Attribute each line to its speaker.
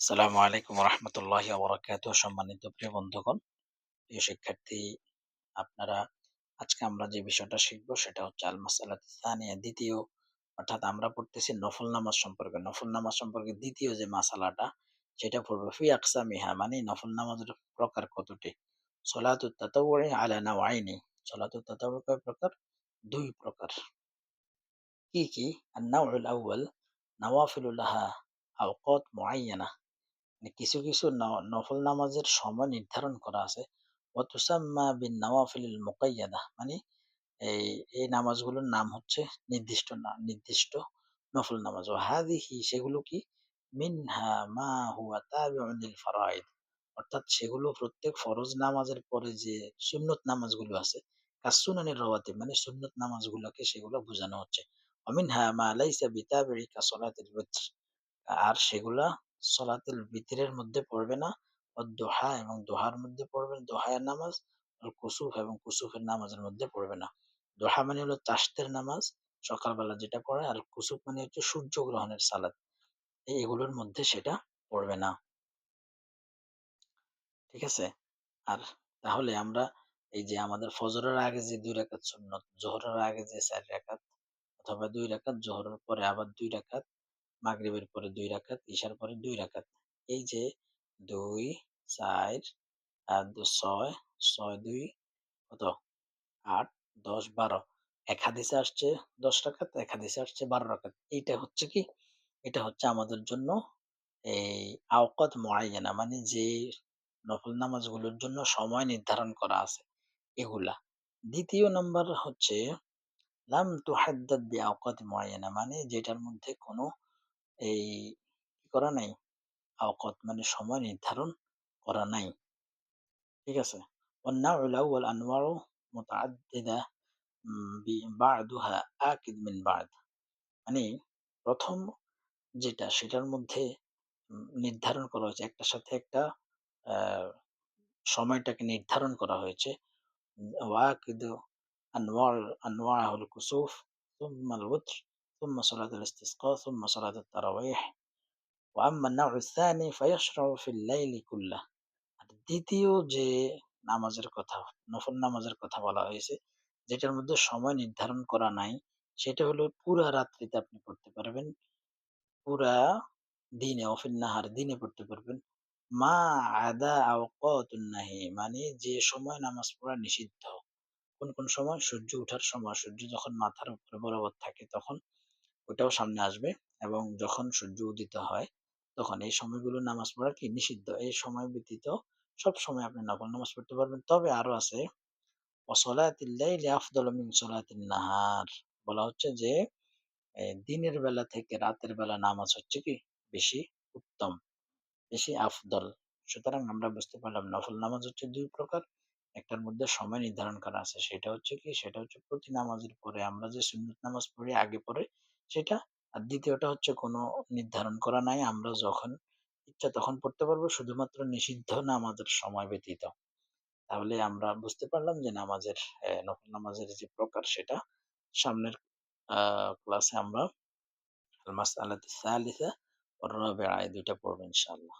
Speaker 1: আসসালামু আলাইকুম রহমতুল্লাহ বরাকাত সম্মানিত প্রিয় বন্ধুগণ, প্রিয় শিক্ষার্থী, আপনারা আজকে আমরা যে বিষয়টা শিখব সেটা হচ্ছে আল মাসালাত দ্বিতীয়, অর্থাৎ আমরা পড়তেছি নফল নামাজ সম্পর্কে। নফল নামাজ সম্পর্কে দ্বিতীয় যে মাসালাটা, সেটা পড়বে ফি আকসা মিহা মানে নফল নামাজের প্রকার কতটি? সলাতু তাতাউরি আলা নাওয়াইনি। সলাতু তাতাউরি কয় প্রকার? দুই প্রকার। কি কি? আউয়াল নওয়াফিলুল্লাহা আওকাত মুআয়্যানা মানে কিছু কিছু ন- নফল নামাজের সময় নির্ধারণ করা আছে। মানে এই এই নামাজগুলোর নাম হচ্ছে নির্দিষ্ট না, নির্দিষ্ট নফল নামাজ। ও হাদিহি সেগুলো কি? মিনহা মা হুয়া তাবিউন লিল অর্থাৎ সেগুলো প্রত্যেক ফরজ নামাজের পরে যে সুন্নত নামাজগুলো আছে কাসুনানের রওয়াতিব মানে সুন্নত নামাজগুলোকে সেগুলো বোঝানো হচ্ছে। অমিনহা মা লাইসা বিতাবি'i কাসলাতিল বিত্র আর সেগুলা সলাতুল বিতরের মধ্যে পড়বে না। দোহা এবং দোহার মধ্যে পড়বে দোহায়ের নামাজ কুসুফ এবং কুসুফের নামাজের মধ্যে পড়বে না। দোহা মানে হলো চাষতের নামাজ, সকালবেলা যেটা পড়ে, আর কুসুফ মানে হচ্ছে সূর্য গ্রহণের সালাদ এগুলোর মধ্যে সেটা পড়বে না। ঠিক আছে? আর তাহলে আমরা এই যে আমাদের ফজরের আগে যে দুই রাকাত সুন্নত, জোহরের আগে যে চার রাকাত অথবা দুই রাকাত, জোহরের পরে আবার দুই রাকাত মাগরিবের পরে দুই রাকাত, ঈশার পরে দুই রাকাত। এই যে দুই, চার আর ছয় ছয়, দুই, কত? আট, দশ, বারো। এক হাদিসে আসছে দশ রাকাত, এক হাদিসে আসছে বারো রাকাত। এইটা হচ্ছে কি? এটা হচ্ছে আমাদের জন্য এই আওকাত মুআয়্যানা মানে যে নফল নামাজগুলোর জন্য সময় নির্ধারণ করা আছে এগুলা। দ্বিতীয় নাম্বার হচ্ছে, লাম তুহাদ্দাদ বিআওকাত মুআয়্যানা মানে যেটার মধ্যে কোনো এই কি করা নাই আওকাত মানে সময় নির্ধারণ করা নাই ঠিক আছে والنوع الأول أنواع متعددة উম, বি- بعضها آكد من بعض মানে প্রথম যেটা সেটার মধ্যে উম, নির্ধারণ করা হয়েছে একটার সাথে একটা আহ, সময়টাকে নির্ধারণ করা হয়েছে ওয়াকিদ أنواع أنواع الكسوف ثم الوتر ثم صلاة الاستسقاء ثم صلاة التراويح وأما النوع الثاني فيشرع في الليل كله আর দ্বিতীয় যে নামাজের কথা নফল নামাজের কথা বলা হয়েছে যেটার মধ্যে সময় নির্ধারণ করা নাই সেটা হলো পুরা রাত্রিতে আপনি পড়তে পারবেন পুরা দিনে অফিল নাহার দিনে পড়তে পারবেন মা আদা আওকাতুন নাহি মানে যে সময় নামাজ পড়া নিষিদ্ধ কোন কোন সময় সূর্য ওঠার সময় সূর্য যখন মাথার উপরে বরাবর থাকে তখন ওটাও সামনে আসবে এবং যখন সূর্য উদিত হয়, তখন এই সময়গুলো নামাজ পড়া কি নিষিদ্ধ? এই সময় ব্যতীত সব সময় আপনি নফল নামাজ পড়তে পারবেন। তবে আরও আছে নাহার। বলা হচ্ছে যে দিনের বেলা থেকে রাতের বেলা নামাজ হচ্ছে কি বেশি উত্তম, বেশি আফদল। সুতরাং আমরা বুঝতে পারলাম নফল নামাজ হচ্ছে দুই প্রকার। একটার মধ্যে সময় নির্ধারণ করা আছে, সেটা হচ্ছে কি, সেটা হচ্ছে প্রতি নামাজের পরে। আমরা যে সুন্নত নামাজ পড়ি, আগে পরে সেটা। আর দ্বিতীয়টা হচ্ছে কোনো নির্ধারণ করা নাই। আমরা যখন ইচ্ছা তখন পড়তে পারব। শুধুমাত্র নিষিদ্ধ না আমাদের সময় ব্যতীত। তাহলে আমরা বুঝতে পারলাম যে নামাজের নফল নামাজের যে প্রকার সেটা সামনের ক্লাসে আমরা আলমাস আলাদা সালিসা ওর আয় দুইটা পড়ব ইনশাআল্লাহ।